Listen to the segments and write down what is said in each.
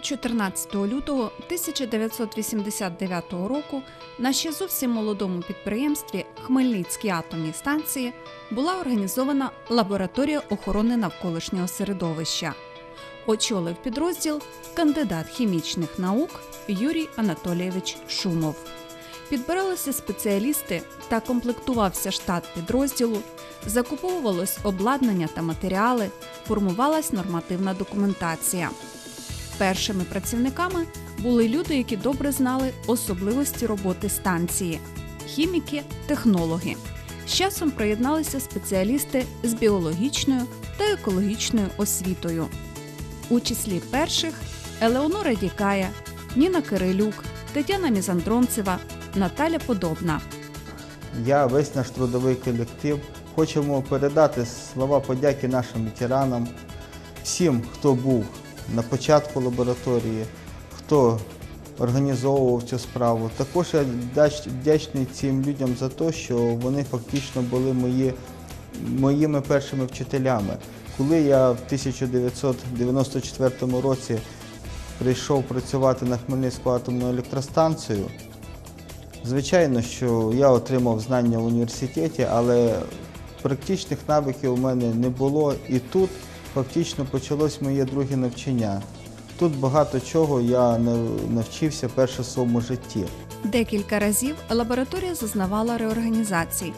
14 лютого 1989 року на ще зовсім молодому підприємстві Хмельницькій атомній станції була організована лабораторія охорони навколишнього середовища. Очолив підрозділ кандидат хімічних наук Юрій Анатолійович Шумов. Підбиралися спеціалісти та комплектувався штат підрозділу, закуповувалось обладнання та матеріали, формувалась нормативна документація. Першими працівниками були люди, які добре знали особливості роботи станції хіміки, технологи. З часом приєдналися спеціалісти з біологічною та екологічною освітою. У числі перших Елеонора Дікая, Ніна Кирилюк, Тетяна Мізандронцева, Наталя Подобна. Я весь наш трудовий колектив хочемо передати слова подяки нашим ветеранам, всім, хто був на початку лабораторії, хто організовував цю справу. Також я вдячний цим людям за те, що вони фактично були мої, моїми першими вчителями. Коли я в 1994 році прийшов працювати на Хмельницьку атомну електростанцію, Звичайно, що я отримав знання в університеті, але практичних навиків у мене не було. І тут фактично почалось моє друге навчання. Тут багато чого я нав- навчився перше в своєму житті. Декілька разів лабораторія зазнавала реорганізацій.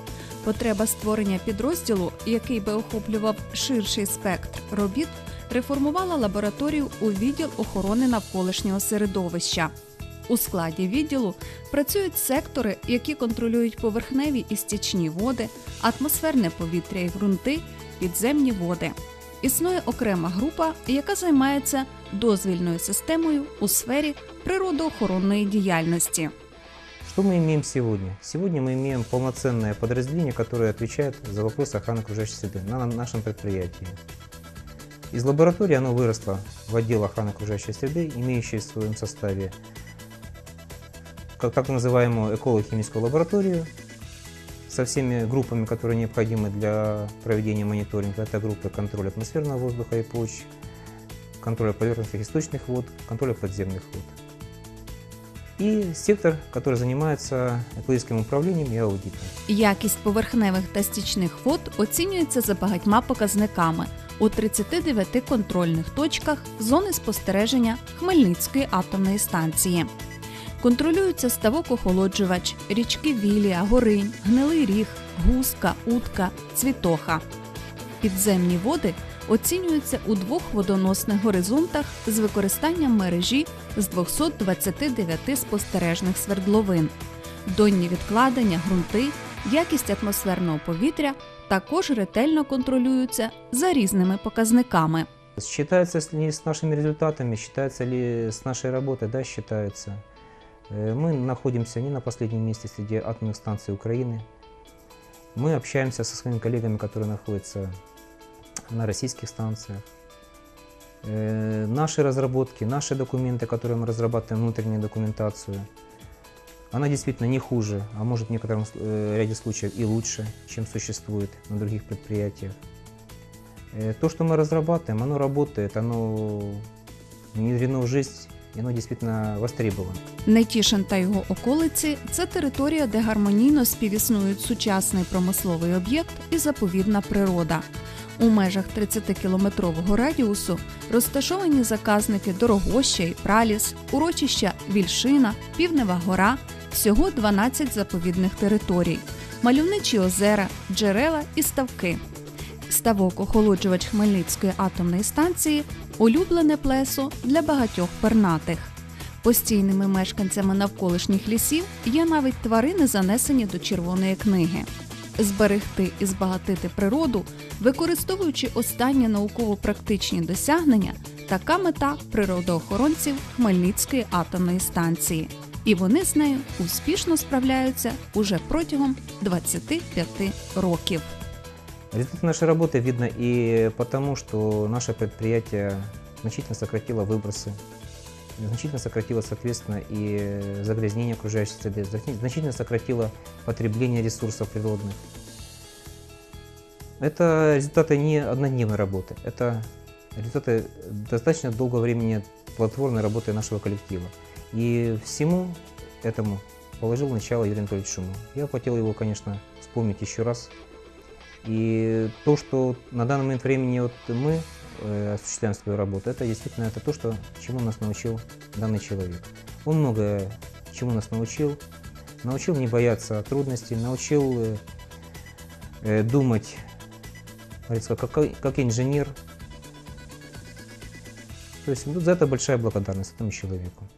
Потреба створення підрозділу, який би охоплював ширший спектр робіт, реформувала лабораторію у відділ охорони навколишнього середовища. У складі відділу працюють сектори, які контролюють поверхневі і стічні води, атмосферне повітря і ґрунти, підземні води Існує окрема група, яка займається дозвільною системою у сфері природоохоронної діяльності. Что мы имеем сегодня? Сегодня мы имеем полноценное подразделение, которое отвечает за вопросы охраны окружающей среды на нашем предприятии. Из лаборатории оно выросло в отдел охраны окружающей среды, имеющий в своем составе как так называемую эколого-химическую лабораторию со всеми группами, которые необходимы для проведения мониторинга. Это группы контроля атмосферного воздуха и почв, контроля поверхностных источных вод, контроля подземных вод. И сектор, который занимается экологическим управлением и аудитом. Якість поверхневих та стічних вод оцінюється за багатьма показниками у 39 контрольних точках зони спостереження Хмельницької атомної станції. Контролюються ставок-охолоджувач, річки Вілія, Горинь, Гнилий Ріг, Гуска, Утка, Цвітоха. Підземні води оцінюються у двох водоносних горизонтах з використанням мережі з 229 спостережних свердловин. Донні відкладення, ґрунти, якість атмосферного повітря також ретельно контролюються за різними показниками. Считается ли с нашими результатами, считается ли с нашей работой? Да, считается. Э, Мы находимся не на последнем месте среди атомных станций Украины. Мы общаемся со своими коллегами, которые находятся на российских станциях. Э, Наши разработки, наши документы, которые мы разрабатываем, внутреннюю документацию, она действительно не хуже, а может в некотором э, ряде случаев и лучше, чем существует на других предприятиях. То, что мы разрабатываем, оно работает, оно внедрено в жизнь, и оно действительно востребовано. Нетішин та його околиці це територія, де гармонійно співіснують сучасний промисловий об'єкт і заповідна природа. У межах 30-кілометрового радіусу розташовані заказники Дорогоща Праліс, урочища Вільшина, Півнева гора, всього 12 заповідних територій, мальовничі озера, джерела і ставки. Ставок охолоджувач Хмельницької атомної станції улюблене плесо для багатьох пернатих. Постійними мешканцями навколишніх лісів є навіть тварини, занесені до червоної книги. Зберегти і збагатити природу, використовуючи останні науково-практичні досягнення, така мета природоохоронців Хмельницької атомної станції. І вони з нею успішно справляються уже протягом 25 років. Результат нашей работы видно и потому, что наше предприятие значительно сократило выбросы, значительно сократило, соответственно, и загрязнение окружающей среды, значи- значительно сократило потребление ресурсов природных. Это результаты не однодневной работы, это результаты достаточно долгого времени плодотворной работой нашего коллектива. И всему этому положил начало Юрий Анатольевич Шумов. Я хотел его, конечно, вспомнить еще раз. И то, что на данный момент времени вот мы э, осуществляем свою работу, это действительно это то, что, чему нас научил данный человек. Он многое чему нас научил. Научил не бояться трудностей, научил э, э, думать, как, как инженер. То есть вот за это большая благодарность этому человеку.